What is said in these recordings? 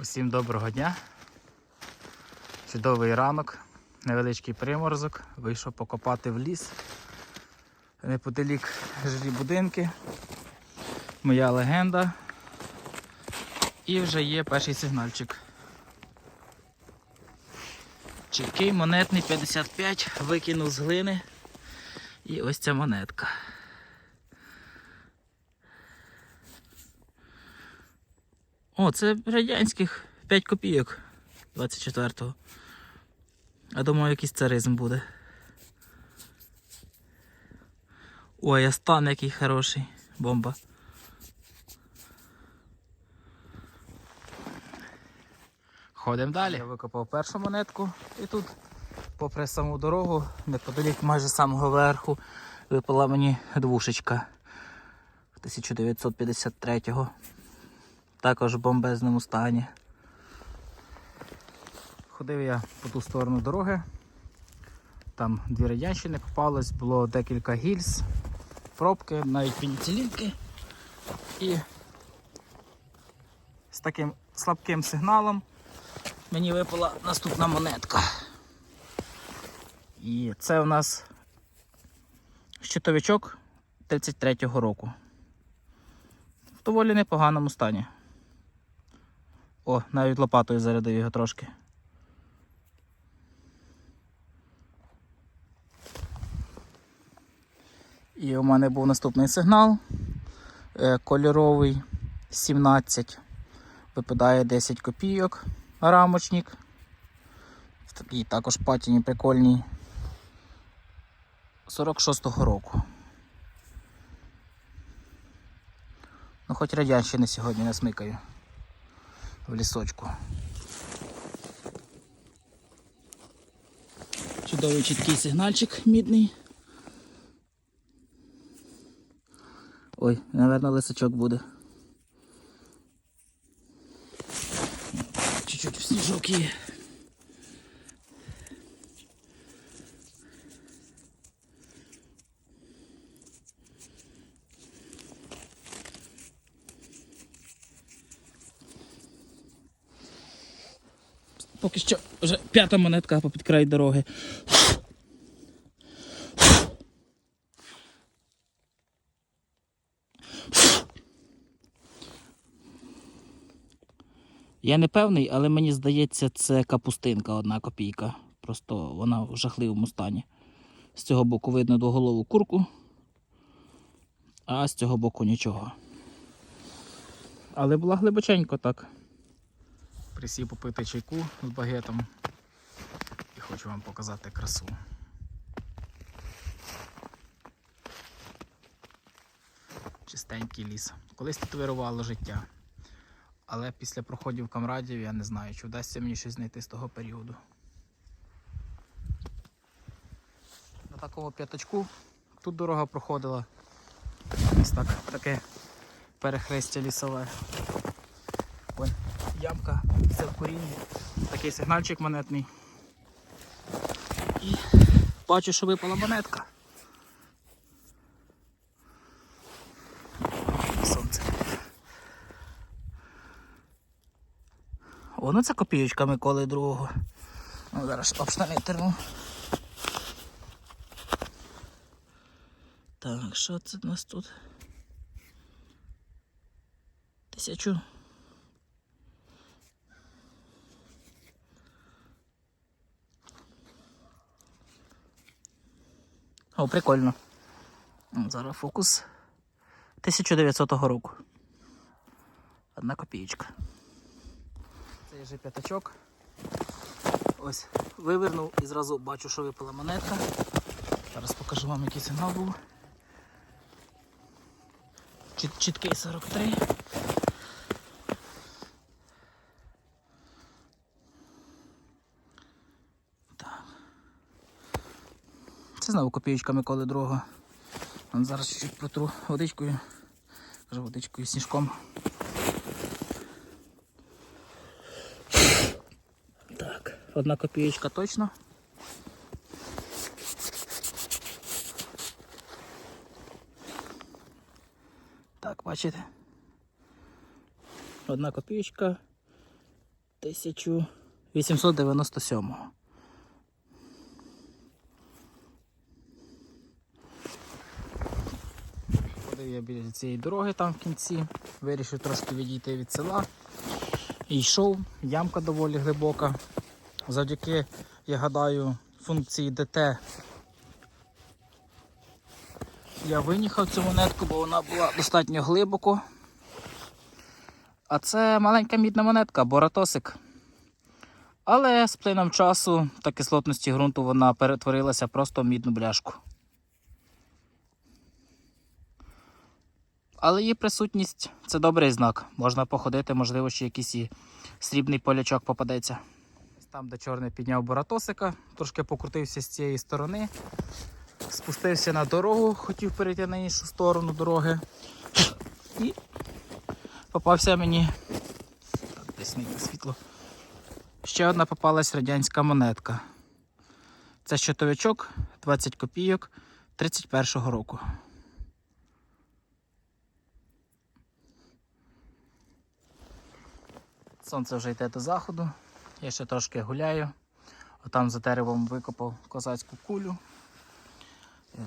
Усім доброго дня. Чудовий ранок, невеличкий приморозок. Вийшов покопати в ліс. Неподалік жилі будинки. Моя легенда. І вже є перший сигнальчик. Чіткий монетний 55, викинув з глини. І ось ця монетка. О, це радянських 5 копійок 24-го. Я думаю, якийсь царизм буде. Ой, а стан який хороший. Бомба. Ходимо далі. Я викопав першу монетку і тут, попри саму дорогу, неподалік майже самого верху, випала мені двушечка 1953-го. Також в бомбезному стані. Ходив я по ту сторону дороги. Там дві радянщини попались, було декілька гільз, пробки, навіть пеніцилінки. І з таким слабким сигналом мені випала наступна монетка. І це у нас щитовичок 33-го року. В доволі непоганому стані. О, навіть лопатою зарядив його трошки. І у мене був наступний сигнал. Е, Кольоровий 17. Випадає 10 копійок. Рамочник. В також патіні прикольній. 46-го року. Ну хоч радянщини сьогодні не смикаю в лісочку. Чудовий чіткий сигнальчик мідний. Ой, напевно, лисачок буде. Чуть-чуть сніжок є. Що вже п'ята монетка попід край дороги. Я не певний, але мені здається, це капустинка одна копійка. Просто вона в жахливому стані. З цього боку видно двоголову курку, а з цього боку нічого. Але була глибоченько так. Присів попити чайку з багетом і хочу вам показати красу. Чистенький ліс. Колись тут вирувало життя. Але після проходів камрадів я не знаю, чи вдасться мені щось знайти з того періоду. На такому п'ятачку тут дорога проходила. Ось так, таке перехрестя лісове. Ямка, все в корінні. Такий сигнальчик монетний. І бачу, що випала монетка. Сонце. О, ну це копієчка Миколи другого. Ну, зараз об штани терну. Так, що це в нас тут? Тисячу. О, прикольно. Зараз фокус 1900 року. Одна копієчка. Це є же п'ятачок. Ось вивернув і зразу бачу, що випала монетка. Зараз покажу вам, який сигнал був. Чіткий 43. Це знову копієчка Миколи. Вон Зараз чуть протру водичкою. Кажу водичкою сніжком. Так, одна копієчка точно. Так, бачите? Одна копієчка 1897. Я біля цієї дороги там в кінці, вирішив трошки відійти від села. І йшов, ямка доволі глибока. Завдяки, я гадаю, функції ДТ я виніхав цю монетку, бо вона була достатньо глибоко. А це маленька мідна монетка, боратосик. Але з плином часу та кислотності ґрунту вона перетворилася просто в мідну бляшку. Але її присутність це добрий знак. Можна походити, можливо, ще якийсь і срібний полячок попадеться. Там, де чорний підняв боратосика, трошки покрутився з цієї сторони, спустився на дорогу, хотів перейти на іншу сторону дороги. І попався мені. Так, десь не світло. Ще одна попалась радянська монетка. Це щитовичок 20 копійок 31-го року. Сонце вже йде до заходу. Я ще трошки гуляю. Отам за деревом викопав козацьку кулю. Е,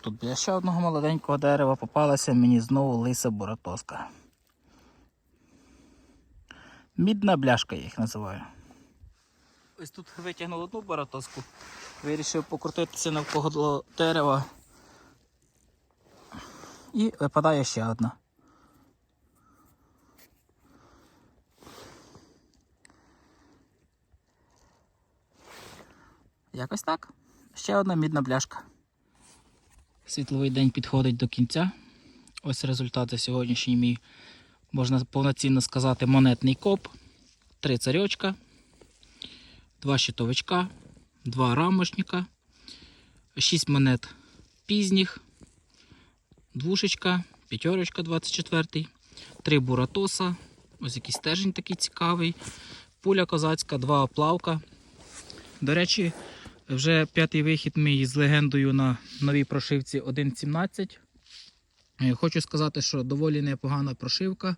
Тут біля ще одного молоденького дерева попалася мені знову лиса буратоска. Мідна бляшка я їх називаю. Ось тут витягнув одну баратоску, вирішив покрутитися навколо дерева. І випадає ще одна. Якось так. Ще одна мідна бляшка. Світловий день підходить до кінця. Ось результат за сьогоднішній мій, можна повноцінно сказати, монетний коп. Три царьочка, два щитовичка, два рамочника, шість монет пізніх, двушечка, п'ятерочка 24, три буратоса, ось якийсь стержень такий цікавий, пуля козацька, два оплавка. До речі, вже п'ятий вихід мій з легендою на новій прошивці 1.17. Е, Хочу сказати, що доволі непогана прошивка.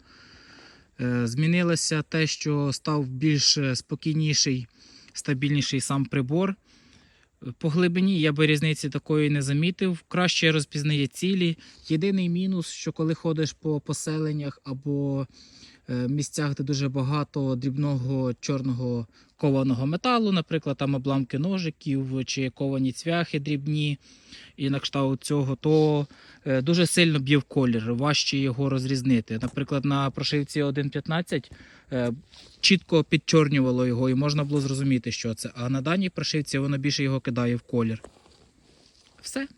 Е, Змінилося те, що став більш е, спокійніший, стабільніший сам прибор. По глибині я би різниці такої не замітив. Краще розпізнає цілі. Єдиний мінус, що коли ходиш по поселеннях або місцях, де дуже багато дрібного чорного кованого металу, наприклад, там обламки ножиків чи ковані цвяхи дрібні і на кшталт цього, то е, дуже сильно б'є в колір, важче його розрізнити. Наприклад, на прошивці 1.15 е, чітко підчорнювало його і можна було зрозуміти, що це. А на даній прошивці воно більше його кидає в колір. Все.